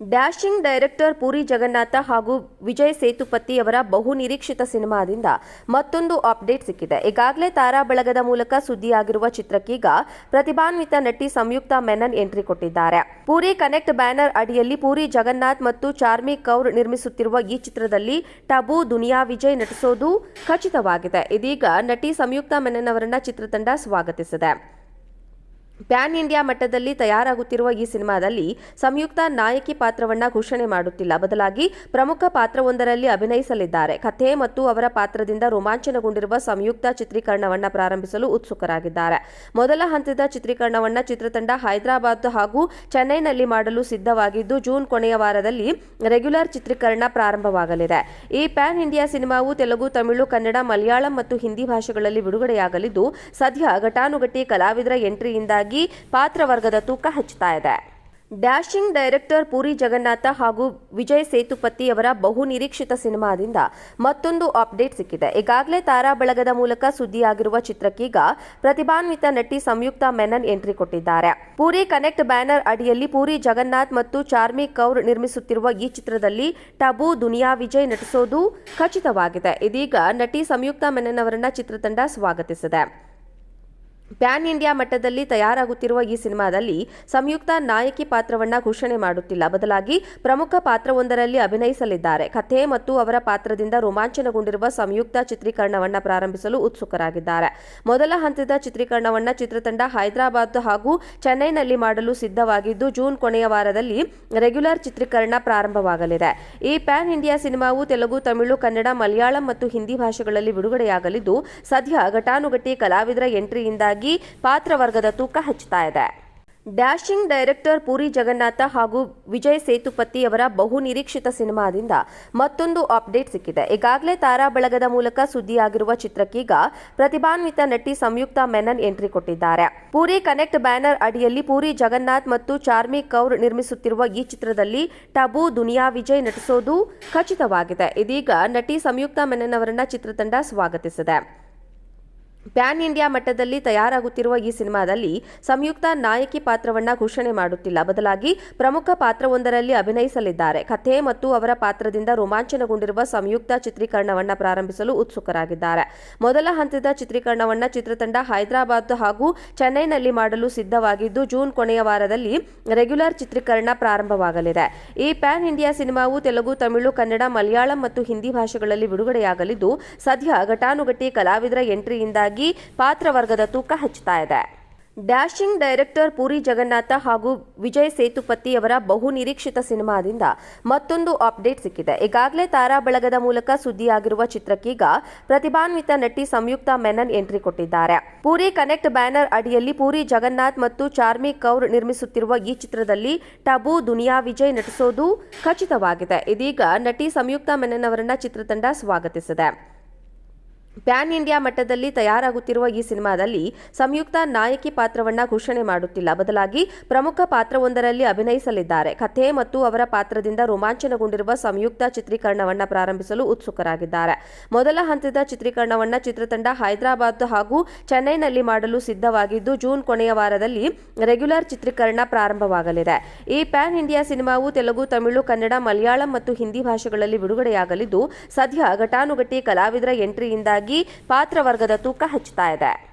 Dashing director Puri Jagannadh ಹಾಗೂ ವಿಜಯ್ ಸೇತುಪತಿ ಅವರ ಬಹು ನಿರೀಕ್ಷಿತ ಸಿನಿಮಾದಿಂದ ಮತ್ತೊಂದು ಅಪ್ಡೇಟ್ ಸಿಕ್ಕಿದೆ. ಈಗಾಗಲೇ ತಾರಾ ಬಳಗದ ಮೂಲಕ ಸುದ್ದಿಯಾಗಿರುವ ಚಿತ್ರಕ್ಕೀಗ ಪ್ರತಿಭಾನ್ವಿತ ನಟಿ ಸಂಯುಕ್ತ ಮೆನನ್ ಎಂಟ್ರಿ ಕೊಟ್ಟಿದ್ದಾರೆ. ಪೂರಿ ಕನೆಕ್ಟ್ ಬ್ಯಾನರ್ ಅಡಿಯಲ್ಲಿ ಪೂರಿ ಜಗನ್ನಾಥ್ ಮತ್ತು ಚಾರ್ಮಿ ಕೌರ್ ನಿರ್ಮಿಸುತ್ತಿರುವ ಈ ಚಿತ್ರದಲ್ಲಿ ಟಬು, ದುನಿಯಾ ವಿಜಯ್ ನಟಿಸೋದು ಖಚಿತವಾಗಿದೆ. ಇದೀಗ ನಟಿ ಸಂಯುಕ್ತ ಮೆನನ್ ಅವರನ್ನ ಚಿತ್ರತಂಡ ಸ್ವಾಗತಿಸಿದೆ. ಪ್ಯಾನ್ ಇಂಡಿಯಾ ಮಟ್ಟದಲ್ಲಿ ತಯಾರಾಗುತ್ತಿರುವ ಈ ಸಿನಿಮಾದಲ್ಲಿ ಸಂಯುಕ್ತ ನಾಯಕಿ ಪಾತ್ರವನ್ನ ಘೋಷಣೆ ಮಾಡುತ್ತಿಲ್ಲ. ಬದಲಾಗಿ ಪ್ರಮುಖ ಪಾತ್ರವೊಂದರಲ್ಲಿ ಅಭಿನಯಿಸಲಿದ್ದಾರೆ. ಕಥೆ ಮತ್ತು ಅವರ ಪಾತ್ರದಿಂದ ರೋಮಾಂಚನಗೊಂಡಿರುವ ಸಂಯುಕ್ತ ಚಿತ್ರೀಕರಣವನ್ನ ಪ್ರಾರಂಭಿಸಲು ಉತ್ಸುಕರಾಗಿದ್ದಾರೆ. ಮೊದಲ ಹಂತದ ಚಿತ್ರೀಕರಣವನ್ನ ಚಿತ್ರತಂಡ ಹೈದರಾಬಾದ್ ಹಾಗೂ ಚೆನ್ನೈನಲ್ಲಿ ಮಾಡಲು ಸಿದ್ಧವಾಗಿದ್ದು, ಜೂನ್ ಕೊನೆಯ ವಾರದಲ್ಲಿ ರೆಗ್ಯುಲರ್ ಚಿತ್ರೀಕರಣ ಪ್ರಾರಂಭವಾಗಲಿದೆ. ಈ ಪ್ಯಾನ್ ಇಂಡಿಯಾ ಸಿನಿಮಾವು ತೆಲುಗು, ತಮಿಳು, ಕನ್ನಡ, ಮಲಯಾಳಂ ಮತ್ತು ಹಿಂದಿ ಭಾಷೆಗಳಲ್ಲಿ ಬಿಡುಗಡೆಯಾಗಲಿದ್ದು, ಸದ್ಯ ಘಟಾನುಘಟಿ ಕಲಾವಿದರ ಎಂಟ್ರಿಯಿಂದಾಗಿ ಪಾತ್ರವರ್ಗದ ತೂಕ ಹೆಚ್ಚುತ್ತಾ ಇದೆ. ಡ್ಯಾಶಿಂಗ್ ಡೈರೆಕ್ಟರ್ ಪುರಿ ಜಗನ್ನಾಥ ಹಾಗೂ ವಿಜಯ್ ಸೇತುಪತಿ ಅವರ ಬಹು ನಿರೀಕ್ಷಿತ ಸಿನಿಮಾದಿಂದ ಮತ್ತೊಂದು ಅಪ್ಡೇಟ್ ಸಿಕ್ಕಿದೆ. ಈಗಾಗಲೇ ತಾರಾ ಬಳಗದ ಮೂಲಕ ಸುದ್ದಿಯಾಗಿರುವ ಚಿತ್ರಕ್ಕೀಗ ಪ್ರತಿಭಾನ್ವಿತ ನಟಿ ಸಂಯುಕ್ತ ಮೆನನ್ ಎಂಟ್ರಿ ಕೊಟ್ಟಿದ್ದಾರೆ. ಪೂರಿ ಕನೆಕ್ಟ್ ಬ್ಯಾನರ್ ಅಡಿಯಲ್ಲಿ ಪೂರಿ ಜಗನ್ನಾಥ್ ಮತ್ತು ಚಾರ್ಮಿ ಕೌರ್ ನಿರ್ಮಿಸುತ್ತಿರುವ ಈ ಚಿತ್ರದಲ್ಲಿ ಟಬು, ದುನಿಯಾ ವಿಜಯ್ ನಟಿಸೋದು ಖಚಿತವಾಗಿದೆ. ಇದೀಗ ನಟಿ ಸಂಯುಕ್ತ ಮೆನನ್ ಅವರನ್ನ ಚಿತ್ರತಂಡ ಸ್ವಾಗತಿಸಿದೆ. ಪ್ಯಾನ್ ಇಂಡಿಯಾ ಮಟ್ಟದಲ್ಲಿ ತಯಾರಾಗುತ್ತಿರುವ ಈ ಸಿನಿಮಾದಲ್ಲಿ ಸಂಯುಕ್ತ ನಾಯಕಿ ಪಾತ್ರವನ್ನ ಘೋಷಣೆ ಮಾಡುತ್ತಿಲ್ಲ. ಬದಲಾಗಿ ಪ್ರಮುಖ ಪಾತ್ರವೊಂದರಲ್ಲಿ ಅಭಿನಯಿಸಲಿದ್ದಾರೆ. ಕಥೆ ಮತ್ತು ಅವರ ಪಾತ್ರದಿಂದ ರೋಮಾಂಚನಗೊಂಡಿರುವ ಸಂಯುಕ್ತ ಚಿತ್ರೀಕರಣವನ್ನ ಪ್ರಾರಂಭಿಸಲು ಉತ್ಸುಕರಾಗಿದ್ದಾರೆ. ಮೊದಲ ಹಂತದ ಚಿತ್ರೀಕರಣವನ್ನ ಚಿತ್ರತಂಡ ಹೈದರಾಬಾದ್ ಹಾಗೂ ಚೆನ್ನೈನಲ್ಲಿ ಮಾಡಲು ಸಿದ್ಧವಾಗಿದ್ದು, ಜೂನ್ ಕೊನೆಯ ವಾರದಲ್ಲಿ ರೆಗ್ಯುಲರ್ ಚಿತ್ರೀಕರಣ ಪ್ರಾರಂಭವಾಗಲಿದೆ. ಈ ಪ್ಯಾನ್ ಇಂಡಿಯಾ ಸಿನಿಮಾವು ತೆಲುಗು, ತಮಿಳು, ಕನ್ನಡ, ಮಲಯಾಳಂ ಮತ್ತು ಹಿಂದಿ ಭಾಷೆಗಳಲ್ಲಿ ಬಿಡುಗಡೆಯಾಗಲಿದ್ದು, ಸದ್ಯ ಘಟಾನುಘಟಿ ಕಲಾವಿದರ ಎಂಟ್ರಿಯಿಂದಾಗಿ ಪಾತ್ರವರ್ಗದ ತೂಕ ಹೆಚ್ಚುತ್ತಾ ಇದೆ. ಡ್ಯಾಶಿಂಗ್ ಡೈರೆಕ್ಟರ್ ಪುರಿ ಜಗನ್ನಾಥ ಹಾಗೂ ವಿಜಯ್ ಸೇತುಪತಿ ಅವರ ಬಹು ನಿರೀಕ್ಷಿತ ಸಿನಿಮಾದಿಂದ ಮತ್ತೊಂದು ಅಪ್ಡೇಟ್ ಸಿಕ್ಕಿದೆ. ಈಗಾಗಲೇ ತಾರಾ ಬಳಗದ ಮೂಲಕ ಸುದ್ದಿಯಾಗಿರುವ ಚಿತ್ರಕ್ಕೀಗ ಪ್ರತಿಭಾನ್ವಿತ ನಟಿ ಸಂಯುಕ್ತ ಮೆನನ್ ಎಂಟ್ರಿ ಕೊಟ್ಟಿದ್ದಾರೆ. ಪೂರಿ ಕನೆಕ್ಟ್ ಬ್ಯಾನರ್ ಅಡಿಯಲ್ಲಿ ಪೂರಿ ಜಗನ್ನಾಥ್ ಮತ್ತು ಚಾರ್ಮಿ ಕೌರ್ ನಿರ್ಮಿಸುತ್ತಿರುವ ಈ ಚಿತ್ರದಲ್ಲಿ ಟಬು ದುನಿಯಾ ವಿಜಯ್ ನಟಿಸೋದು ಖಚಿತವಾಗಿದೆ. ಇದೀಗ ನಟಿ ಸಂಯುಕ್ತ ಮೆನನ್ ಅವರನ್ನ ಚಿತ್ರತಂಡ ಸ್ವಾಗತಿಸಿದೆ. ಪ್ಯಾನ್ ಇಂಡಿಯಾ ಮಟ್ಟದಲ್ಲಿ ತಯಾರಾಗುತ್ತಿರುವ ಈ ಸಿನಿಮಾದಲ್ಲಿ ಸಂಯುಕ್ತ ನಾಯಕಿ ಪಾತ್ರವನ್ನ ಘೋಷಣೆ ಮಾಡುತ್ತಿಲ್ಲ. ಬದಲಾಗಿ ಪ್ರಮುಖ ಪಾತ್ರವೊಂದರಲ್ಲಿ ಅಭಿನಯಿಸಲಿದ್ದಾರೆ. ಕಥೆ ಮತ್ತು ಅವರ ಪಾತ್ರದಿಂದ ರೋಮಾಂಚನಗೊಂಡಿರುವ ಸಂಯುಕ್ತ ಚಿತ್ರೀಕರಣವನ್ನ ಪ್ರಾರಂಭಿಸಲು ಉತ್ಸುಕರಾಗಿದ್ದಾರೆ. ಮೊದಲ ಹಂತದ ಚಿತ್ರೀಕರಣವನ್ನ ಚಿತ್ರತಂಡ ಹೈದರಾಬಾದ್ ಹಾಗೂ ಚೆನ್ನೈನಲ್ಲಿ ಮಾಡಲು ಸಿದ್ಧವಾಗಿದ್ದು, ಜೂನ್ ಕೊನೆಯ ವಾರದಲ್ಲಿ ರೆಗ್ಯುಲರ್ ಚಿತ್ರೀಕರಣ ಪ್ರಾರಂಭವಾಗಲಿದೆ. ಈ ಪ್ಯಾನ್ ಇಂಡಿಯಾ ಸಿನಿಮಾವು ತೆಲುಗು, ತಮಿಳು, ಕನ್ನಡ, ಮಲಯಾಳಂ ಮತ್ತು ಹಿಂದಿ ಭಾಷೆಗಳಲ್ಲಿ ಬಿಡುಗಡೆಯಾಗಲಿದ್ದು, ಸದ್ಯ ಘಟಾನುಘಟಿ ಕಲಾವಿದರ ಎಂಟ್ರಿಯಿಂದಾಗಿ ಪಾತ್ರವರ್ಗದ ತೂಕ ಹೆಚ್ಚುತ್ತಾ ಇದೆ. ಡ್ಯಾಶಿಂಗ್ ಡೈರೆಕ್ಟರ್ ಪುರಿ ಜಗನ್ನಾಥ ಹಾಗೂ ವಿಜಯ್ ಸೇತುಪತಿ ಅವರ ಬಹು ನಿರೀಕ್ಷಿತ ಸಿನಿಮಾದಿಂದ ಮತ್ತೊಂದು ಅಪ್ಡೇಟ್ ಸಿಕ್ಕಿದೆ ಈಗಾಗಲೇ ತಾರಾ ಬಳಗದ ಮೂಲಕ ಸುದ್ದಿಯಾಗಿರುವ ಚಿತ್ರಕ್ಕೀಗ ಪ್ರತಿಭಾನ್ವಿತ ನಟಿ ಸಂಯುಕ್ತ ಮೆನನ್ ಎಂಟ್ರಿ ಕೊಟ್ಟಿದ್ದಾರೆ ಪೂರಿ ಕನೆಕ್ಟ್ ಬ್ಯಾನರ್ ಅಡಿಯಲ್ಲಿ ಪೂರಿ ಜಗನ್ನಾಥ್ ಮತ್ತು ಚಾರ್ಮಿ ಕೌರ್ ನಿರ್ಮಿಸುತ್ತಿರುವ ಈ ಚಿತ್ರದಲ್ಲಿ ಟಬು ದುನಿಯಾ ವಿಜಯ್ ನಟಿಸೋದು ಖಚಿತವಾಗಿದೆ ಇದೀಗ ನಟಿ ಸಂಯುಕ್ತ ಮೆನನ್ ಅವರನ್ನ ಚಿತ್ರತಂಡ ಸ್ವಾಗತಿಸಿದೆ ಡ್ಯಾಶಿಂಗ್ ಡೈರೆಕ್ಟರ್ ಪುರಿ ಜಗನ್ನಾಥ ಹಾಗೂ ವಿಜಯ್ ಸೇತುಪತಿ ಅವರ ಬಹು ನಿರೀಕ್ಷಿತ ಸಿನಿಮಾದಿಂದ ಮತ್ತೊಂದು ಅಪ್ಡೇಟ್ ಸಿಕ್ಕಿದೆ. ಈಗಾಗಲೇ ತಾರಾ ಬಳಗದ ಮೂಲಕ ಸುದ್ದಿಯಾಗಿರುವ ಚಿತ್ರಕ್ಕೀಗ ಪ್ರತಿಭಾನ್ವಿತ ನಟಿ ಸಂಯುಕ್ತ ಮೆನನ್ ಎಂಟ್ರಿ ಕೊಟ್ಟಿದ್ದಾರೆ. ಪೂರಿ ಕನೆಕ್ಟ್ ಬ್ಯಾನರ್ ಅಡಿಯಲ್ಲಿ ಪೂರಿ ಜಗನ್ನಾಥ್ ಮತ್ತು ಚಾರ್ಮಿ ಕೌರ್ ನಿರ್ಮಿಸುತ್ತಿರುವ ಈ ಚಿತ್ರದಲ್ಲಿ ಟಬು, ದುನಿಯಾ ವಿಜಯ್ ನಟಿಸೋದು ಖಚಿತವಾಗಿದೆ. ಇದೀಗ ನಟಿ ಸಂಯುಕ್ತ ಮೆನನ್ ಅವರನ್ನ ಚಿತ್ರತಂಡ ಸ್ವಾಗತಿಸಿದೆ. ಪ್ಯಾನ್ ಇಂಡಿಯಾ ಮಟ್ಟದಲ್ಲಿ ತಯಾರಾಗುತ್ತಿರುವ ಈ ಸಿನಿಮಾದಲ್ಲಿ ಸಂಯುಕ್ತ ನಾಯಕಿ ಪಾತ್ರವನ್ನ ಘೋಷಣೆ ಮಾಡುತ್ತಿಲ್ಲ. ಬದಲಾಗಿ ಪ್ರಮುಖ ಪಾತ್ರವೊಂದರಲ್ಲಿ ಅಭಿನಯಿಸಲಿದ್ದಾರೆ. ಕಥೆ ಮತ್ತು ಅವರ ಪಾತ್ರದಿಂದ ರೋಮಾಂಚನಗೊಂಡಿರುವ ಸಂಯುಕ್ತ ಚಿತ್ರೀಕರಣವನ್ನ ಪ್ರಾರಂಭಿಸಲು ಉತ್ಸುಕರಾಗಿದ್ದಾರೆ. ಮೊದಲ ಹಂತದ ಚಿತ್ರೀಕರಣವನ್ನ ಚಿತ್ರತಂಡ ಹೈದರಾಬಾದ್ ಹಾಗೂ ಚೆನ್ನೈನಲ್ಲಿ ಮಾಡಲು ಸಿದ್ಧವಾಗಿದ್ದು, ಜೂನ್ ಕೊನೆಯ ವಾರದಲ್ಲಿ ರೆಗ್ಯುಲರ್ ಚಿತ್ರೀಕರಣ ಪ್ರಾರಂಭವಾಗಲಿದೆ. ಈ ಪ್ಯಾನ್ ಇಂಡಿಯಾ ಸಿನಿಮಾವು ತೆಲುಗು, ತಮಿಳು, ಕನ್ನಡ, ಮಲಯಾಳಂ ಮತ್ತು ಹಿಂದಿ ಭಾಷೆಗಳಲ್ಲಿ ಬಿಡುಗಡೆಯಾಗಲಿದ್ದು, ಸದ್ಯ ಘಟಾನುಘಟಿ ಕಲಾವಿದರ ಎಂಟ್ರಿಯಿಂದಾಗಿ ಪಾತ್ರವರ್ಗದ ತೂಕ ಹೆಚ್ಚುತ್ತಾ ಇದೆ.